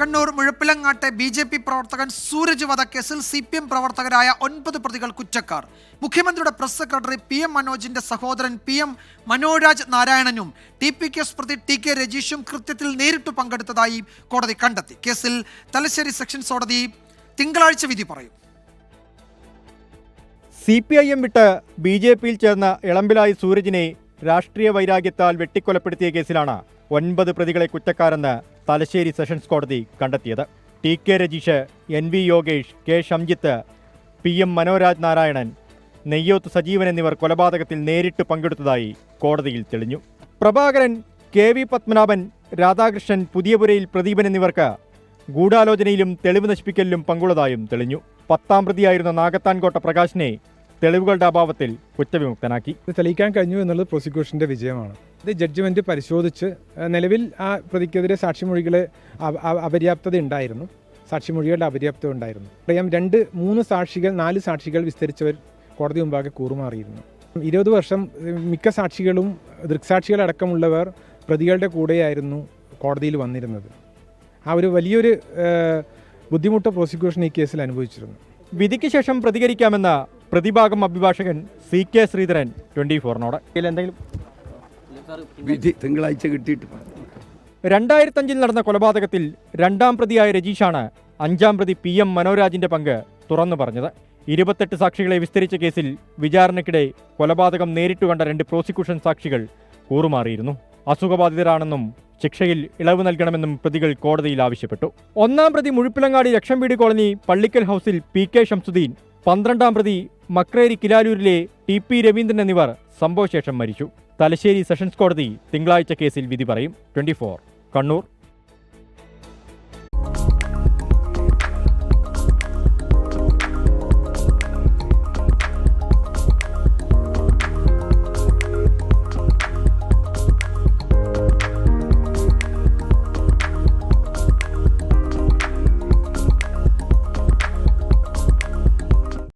കണ്ണൂർ മുഴപ്പിലങ്ങാട്ടെ B J P പ്രവർത്തകൻ സൂരജ് വധക്കേസിൽ സി പി എം പ്രവർത്തകരായ ഒൻപത് പ്രതികൾ കുറ്റക്കാർ. മുഖ്യമന്ത്രിയുടെ പ്രസ് സെക്രട്ടറി പി എം മനോജിന്റെ സഹോദരൻ പി എം മനോരാജ് നാരായണനും ടി പി കേസ് പ്രതി ടി കെ രജീഷും കൃത്യത്തിൽ നേരിട്ട് പങ്കെടുത്തതായി കോടതി കണ്ടെത്തി. കേസിൽ തലശ്ശേരി സെഷൻസ് കോടതി തിങ്കളാഴ്ച വിധി പറയും. സി പി ഐ എം വിട്ട് ബി ജെ പിയിൽ ചേർന്ന ഇളമ്പിലായി സൂരജിനെ രാഷ്ട്രീയ വൈരാഗ്യത്താൽ വെട്ടിക്കൊലപ്പെടുത്തിയ കേസിലാണ് ഒൻപത് പ്രതികളെ കുറ്റക്കാരെന്ന് തലശ്ശേരി സെഷൻസ് കോടതി കണ്ടെത്തിയത്. T K Rajeesh N V Yogesh K Shamjith P M Manoraj Narayanan Neyyoth Sajeevan എന്നിവർ കൊലപാതകത്തിൽ നേരിട്ട് പങ്കെടുത്തതായി കോടതിയിൽ തെളിഞ്ഞു. പ്രഭാകരൻ കെ വി പത്മനാഭൻ രാധാകൃഷ്ണൻ പുതിയപുരയിൽ പ്രദീപൻ എന്നിവർക്ക് ഗൂഢാലോചനയിലും തെളിവ് നശിപ്പിക്കലിലും പങ്കുള്ളതായും തെളിഞ്ഞു. പത്താം പ്രതിയായിരുന്ന നാഗത്താൻകോട്ട പ്രകാശിനെ തെളിവുകളുടെ അഭാവത്തിൽ കുറ്റവിമുക്തനാക്കി. ഇത് തെളിയിക്കാൻ കഴിഞ്ഞു എന്നുള്ളത് പ്രോസിക്യൂഷന്റെ വിജയമാണ്. ഇത് ജഡ്ജ്മെന്റ് പരിശോധിച്ച് നിലവിൽ ആ പ്രതിക്കെതിരെ സാക്ഷിമൊഴികളെ അപ- അപ- അപര്യാപ്തത ഉണ്ടായിരുന്നു. സാക്ഷിമൊഴികളുടെ അപര്യാപ്തത ഉണ്ടായിരുന്നു. അറിയാം രണ്ട് മൂന്ന് സാക്ഷികൾ നാല് സാക്ഷികൾ വിസ്തരിച്ചവർ കോടതി മുമ്പാകെ കൂറുമാറിയിരുന്നു. ഇരുപത് വർഷം മിക്ക സാക്ഷികളും ദൃക്സാക്ഷികളടക്കമുള്ളവർ പ്രതികളുടെ കൂടെയായിരുന്നു കോടതിയിൽ വന്നിരുന്നത്. ആ ഒരു വലിയൊരു ബുദ്ധിമുട്ട് പ്രോസിക്യൂഷൻ ഈ കേസിൽ അനുഭവിച്ചിരുന്നു. വിധിക്ക് ശേഷം പ്രതികരിക്കാമെന്ന പ്രതിഭാഗം അഭിഭാഷകൻ സി കെ ശ്രീധരൻ ട്വന്റി ഫോറിനോട് എന്തെങ്കിലും വിധി തിങ്കളാഴ്ച കിട്ടിയിട്ട് രണ്ടായിരത്തഞ്ചിൽ നടന്ന കൊലപാതകത്തിൽ രണ്ടാം പ്രതിയായ രജീഷാണ് അഞ്ചാം പ്രതി പി എം മനോരാജിന്റെ പങ്ക് തുറന്നു പറഞ്ഞത്. ഇരുപത്തെട്ട് സാക്ഷികളെ വിസ്തരിച്ച കേസിൽ വിചാരണയ്ക്കിടെ കൊലപാതകം നേരിട്ട് കണ്ട രണ്ട് പ്രോസിക്യൂഷൻ സാക്ഷികൾ കൂറുമാറിയിരുന്നു. അസുഖബാധിതരാണെന്നും ശിക്ഷയിൽ ഇളവ് നൽകണമെന്നും പ്രതികൾ കോടതിയിൽ ആവശ്യപ്പെട്ടു. ഒന്നാം പ്രതി മുഴുപ്പിലങ്ങാടി ലക്ഷംവീട് കോളനി പള്ളിക്കൽ ഹൗസിൽ പി കെ ഷംസുദ്ദീൻ പന്ത്രണ്ടാം പ്രതി മക്രേരി കിലാലൂരിലെ ടി പി രവീന്ദ്രൻ എന്നിവർ സംഭവശേഷം മരിച്ചു. തലശ്ശേരി സെഷൻസ് കോടതി തിങ്കളാഴ്ച കേസിൽ വിധി പറയും. ട്വന്റി കണ്ണൂർ.